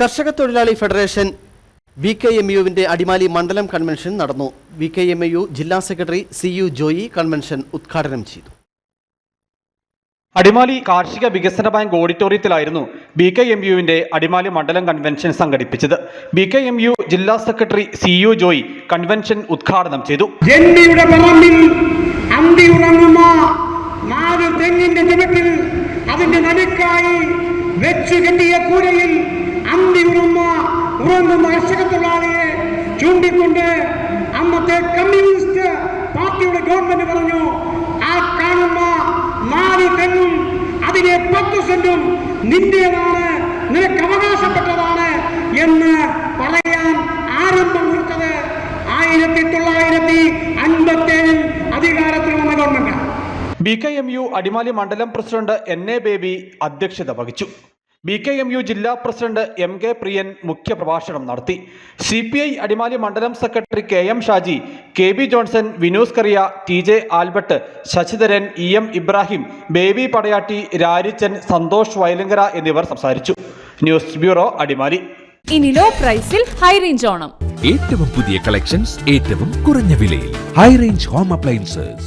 കർഷക തൊഴിലാളി federation V K M യുവിന്റെ അടിമാലി മണ്ഡലം കൺവെൻഷൻ നടന്നു. വി കെ എം യു ജില്ലാ secretary C U Joy convention ഉദ്ഘാടനം ചെയ്തു. അടിമാലി കാർഷിക വികസന ബാങ്ക് ഓഡിറ്റോറിയത്തിലായിരുന്നു ബി കെ എം യുവിന്റെ അടിമാലി മണ്ഡലം കൺവെൻഷൻ സംഘടിപ്പിച്ചത്. ബി കെ എം യു ജില്ലാ secretary C U Joy convention ഉദ്ഘാടനം ചെയ്തു. നാല് തെങ്ങിന്റെ അതിന്റെ നടുക്കായി വെച്ചു കെട്ടിയ കൂരയിൽ അന്തി ഉറങ്ങുന്ന ഉറങ്ങുന്ന കർഷക തൊഴിലാളിയെ ചൂണ്ടിക്കൊണ്ട് അന്നത്തെ കമ്മ്യൂണിസ്റ്റ് പാർട്ടിയുടെ ഗവൺമെന്റ് പറഞ്ഞു ആ കാണുന്ന നാല് തെങ്ങും അതിനെ പത്ത് സെന്റും നിന്റേതാണ് നിനക്ക് അവകാശപ്പെട്ടതാണ് എന്ന് പറയാൻ ആരംഭം കുറിച്ചത് ആയിരത്തി തൊള്ളായിരത്തി അൻപത്തി അധികാരത്തിൽ വന്ന government B K M U Adimali മണ്ഡലം പ്രസിഡന്റ് എൻ എ ബേബി അധ്യക്ഷത വഹിച്ചു. ബി കെ എം യു ജില്ലാ പ്രസിഡന്റ് എം കെ പ്രിയൻ മുഖ്യപ്രഭാഷണം നടത്തി. സി പി ഐ അടിമാലി മണ്ഡലം secretary K M Shaji K B Johnson Vinos Kariya T J Albert Sasidharan E M Ibrahim Baby Padayatti Rarichan Santhosh Vayalankara എന്നിവർ സംസാരിച്ചു. News bureau Adimali. ഇനി low പ്രൈസിൽ high range Onam. ഏറ്റവും പുതിയ collections ഏറ്റവും കുറഞ്ഞ വിലയിൽ. High range home appliances